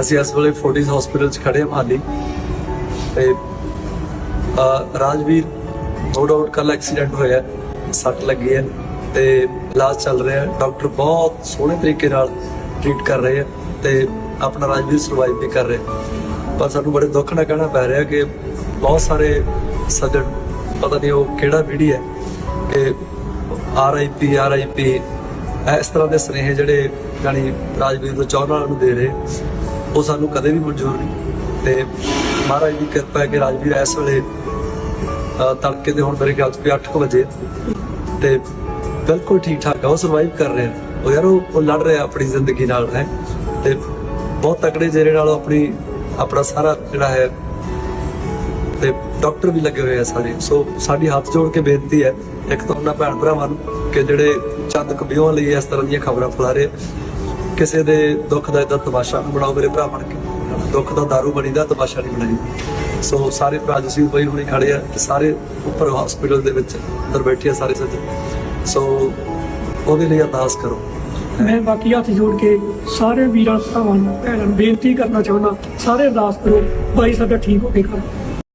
ਅਸੀਂ ਇਸ ਵੇਲੇ ਫੋਰਟਿਸ ਹਸਪੀਟਲ 'ਚ ਖੜੇ ਹਾਂ ਮਹਾਲੀ। ਤੇ ਰਾਜਵੀਰ ਨੋ ਡਾਊਟ ਕੱਲ ਐਕਸੀਡੈਂਟ ਹੋਇਆ ਸੱਟ ਲੱਗੀ ਹੈ ਤੇ ਇਲਾਜ ਚੱਲ ਰਿਹਾ ਡਾਕਟਰ ਬਹੁਤ ਸੋਹਣੇ ਤਰੀਕੇ ਨਾਲ ਟ੍ਰੀਟ ਕਰ ਰਹੇ ਆ ਤੇ ਆਪਣਾ ਰਾਜਵੀਰ ਸਰਵਾਈਵ ਵੀ ਕਰ ਰਿਹਾ ਪਰ ਸਾਨੂੰ ਬੜੇ ਦੁੱਖ ਨਾਲ ਕਹਿਣਾ ਪੈ ਰਿਹਾ ਕਿ ਬਹੁਤ ਸਾਰੇ ਸੱਜਣ, ਪਤਾ ਨਹੀਂ ਉਹ ਕਿਹੜਾ ਪੀੜੀ ਹੈ ਕਿ R I P R I ਪੀ ਇਸ ਤਰ੍ਹਾਂ ਦੇ ਸਨੇਹ ਜਿਹੜੇ ਜਾਨੀ ਰਾਜਵੀਰ ਨੂੰ ਚਾਹਣ ਵਾਲਿਆਂ ਨੂੰ ਦੇ ਰਹੇ। ਉਹ ਸਾਨੂੰ ਕਦੇ ਵੀ ਮਨਜ਼ੂਰ ਨਹੀਂ। ਤੇ ਮਹਾਰਾਜ ਦੀ ਕਿਰਪਾ ਹੈ ਕਿ ਰਾਜਵੀਰ ਇਸ ਵੇਲੇ ਤੜਕੇ ਦੇ ਹੁਣ ਮੇਰੇ ਖਿਆਲ 'ਚ ਵੀ 8 ਵਜੇ। ਤੇ ਬਿਲਕੁਲ ਠੀਕ ਠਾਕ ਆ, ਉਹ ਸਰਵਾਈਵ ਕਰ ਰਹੇ। ਉਹ ਯਾਰ, ਉਹ ਲੜ ਰਿਹਾ ਆਪਣੀ ਜ਼ਿੰਦਗੀ ਨਾਲ, ਹੈ। ਤੇ ਬਹੁਤ ਤਕੜੇ ਜਿਹੜੇ ਨਾਲ ਆਪਣੀ, ਆਪਣਾ ਸਾਰਾ ਜਿਹੜਾ ਹੈ, ਤੇ ਡਾਕਟਰ ਵੀ ਲੱਗੇ ਹੋਏ ਆ ਸਾਰੇ। ਸੋ ਸਾਡੀ ਹੱਥ ਜੋੜ ਕੇ ਬੇਨਤੀ ਹੈ, ਇੱਕ ਤਾਂ ਉਹਨਾਂ ਭੈਣ ਭਰਾਵਾਂ ਨੂੰ ਕਿ ਜਿਹੜੇ ਚੰਦ ਕਬੀਆਂ ਲਈ ਇਸ ਤਰ੍ਹਾਂ ਦੀਆਂ ਖਬਰਾਂ ਫੈਲਾ ਰਹੇ ਕਿਸੇ ਦੇ ਦੁੱਖ ਦਾ ਇਦਾਂ ਤਮਾਸ਼ਾ ਨਾ ਬਣਾਓ, ਮੇਰੇ ਭਰਾ ਬਣ ਕੇ। ਦੁੱਖ ਦਾ ਦਾਰੂ ਬਣੀਦਾ, ਤਮਾਸ਼ਾ ਨਹੀਂ ਬਣਾਈ। ਸੋ ਸਾਰੇ ਭਰਾ ਜਸੀ ਬਈ ਹੁਣੇ ਖੜੇ ਆ ਤੇ ਸਾਰੇ ਉੱਪਰ ਹਸਪੀਟਲ ਦੇ ਵਿੱਚ ਅੰਦਰ ਬੈਠੇ ਆ ਸਾਰੇ ਸੱਜਣ। ਸੋ ਉਹਦੇ ਲਈ ਅਰਦਾਸ ਕਰੋ। ਮੈਂ ਬਾਕੀ ਹੱਥ ਜੋੜ ਕੇ ਸਾਰੇ ਵੀਰਾਂ, ਭਰਾਵਾਂ ਨੂੰ, ਭੈਣਾਂ ਨੂੰ ਬੇਨਤੀ ਕਰਨਾ ਚਾਹੁੰਦਾ, ਸਾਰੇ ਅਰਦਾਸ ਕਰੋ ਭਾਈ ਸਾਡਾ ਠੀਕ ਹੋ ਕੇ ਘਰ।